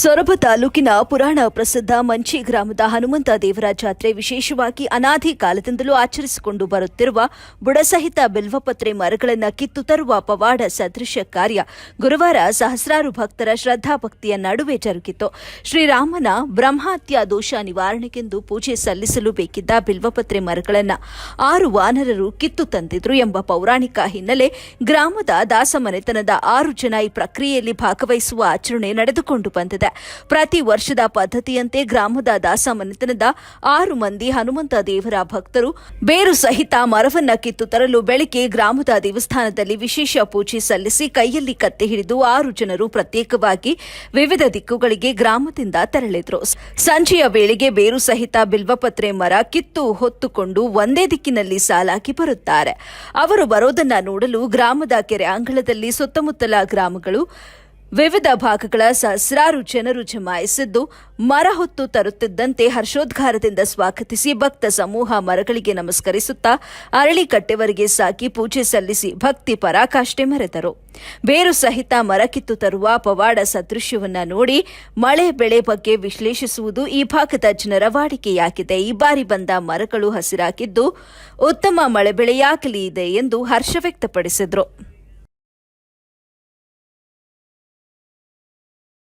ಸೊರಬ ತಾಲೂಕಿನ ಪುರಾಣ ಪ್ರಸಿದ್ಧ ಮಂಚಿ ಗ್ರಾಮದ ಹನುಮಂತ ದೇವರ ಜಾತ್ರೆ ವಿಶೇಷವಾಗಿ ಅನಾದಿ ಕಾಲದಿಂದಲೂ ಆಚರಿಸಿಕೊಂಡು ಬರುತ್ತಿರುವ ಬುಡಸಹಿತ ಬಿಲ್ವಪತ್ರೆ ಮರಗಳನ್ನು ಕಿತ್ತು ತರುವ ಪವಾಡ ಸದೃಶ ಕಾರ್ಯ ಗುರುವಾರ ಸಹಸ್ರಾರು ಭಕ್ತರ ಶ್ರದ್ಧಾಭಕ್ತಿಯ ನಡುವೆ ಜರುಗಿತು. ಶ್ರೀರಾಮನ ಬ್ರಹ್ಮಾತ್ಯ ದೋಷ ನಿವಾರಣೆಗೆಂದು ಪೂಜೆ ಸಲ್ಲಿಸಲು ಬೇಕಿದ್ದ ಬಿಲ್ವಪತ್ರೆ ಮರಗಳನ್ನು ಆರು ವಾನರರು ಕಿತ್ತು ತಂದಿದ್ರು ಎಂಬ ಪೌರಾಣಿಕ ಹಿನ್ನೆಲೆ ಗ್ರಾಮದ ದಾಸಮನೆತನದ ಆರು ಜನ ಈ ಪ್ರಕ್ರಿಯೆಯಲ್ಲಿ ಭಾಗವಹಿಸುವ ಆಚರಣೆ ನಡೆದುಕೊಂಡು ಬಂದಿದೆ. ಪ್ರತಿ ವರ್ಷದ ಪದ್ಧತಿಯಂತೆ ಗ್ರಾಮದ ದಾಸಮನೆತನದ ಆರು ಮಂದಿ ಹನುಮಂತ ದೇವರ ಭಕ್ತರು ಬೇರು ಸಹಿತ ಮರವನ್ನ ಕಿತ್ತು ತರಲು ಬೆಳಿಗ್ಗೆ ಗ್ರಾಮದ ದೇವಸ್ಥಾನದಲ್ಲಿ ವಿಶೇಷ ಪೂಜೆ ಸಲ್ಲಿಸಿ ಕೈಯಲ್ಲಿ ಕತ್ತೆ ಹಿಡಿದು ಆರು ಜನರು ಪ್ರತ್ಯೇಕವಾಗಿ ವಿವಿಧ ದಿಕ್ಕುಗಳಿಗೆ ಗ್ರಾಮದಿಂದ ತೆರಳಿದ್ರು. ಸಂಜೆಯ ವೇಳೆಗೆ ಬೇರು ಸಹಿತ ಬಿಲ್ವಪತ್ರೆ ಮರ ಕಿತ್ತು ಹೊತ್ತುಕೊಂಡು ಒಂದೇ ದಿಕ್ಕಿನಲ್ಲಿ ಸಾಲಾಗಿ ಬರುತ್ತಾರೆ. ಅವರು ಬರೋದನ್ನ ನೋಡಲು ಗ್ರಾಮದ ಕೆರೆ ಅಂಗಳದಲ್ಲಿ ಸುತ್ತಮುತ್ತಲ ಗ್ರಾಮಗಳು ವಿವಿಧ ಭಾಗಗಳ ಸಹಸ್ರಾರು ಜನರು ಜಮಾಯಿಸಿದ್ದು, ಮರ ಹೊತ್ತು ತರುತ್ತಿದ್ದಂತೆ ಹರ್ಷೋದ್ಗಾರದಿಂದ ಸ್ವಾಗತಿಸಿ ಭಕ್ತ ಸಮೂಹ ಮರಗಳಿಗೆ ನಮಸ್ಕರಿಸುತ್ತಾ ಅರಳಿ ಕಟ್ಟೆವರೆಗೆ ಸಾಗಿ ಪೂಜೆ ಸಲ್ಲಿಸಿ ಭಕ್ತಿ ಪರಾಕಾಷ್ಠೆ ಮರೆತರು. ಬೇರು ಸಹಿತ ಮರ ಕಿತ್ತು ತರುವ ಪವಾಡ ಸದೃಶ್ಯವನ್ನು ನೋಡಿ ಮಳೆ ಬೆಳೆ ಬಗ್ಗೆ ವಿಶ್ಲೇಷಿಸುವುದು ಈ ಭಾಗದ ಜನರ ವಾಡಿಕೆಯಾಗಿದೆ. ಈ ಬಾರಿ ಬಂದ ಮರಗಳು ಹಸಿರಾಗಿದ್ದು, ಉತ್ತಮ ಮಳೆ ಬೆಳೆಯಾಗಲಿ ಇದೆ ಎಂದು ಹರ್ಷ ವ್ಯಕ್ತಪಡಿಸಿದರು.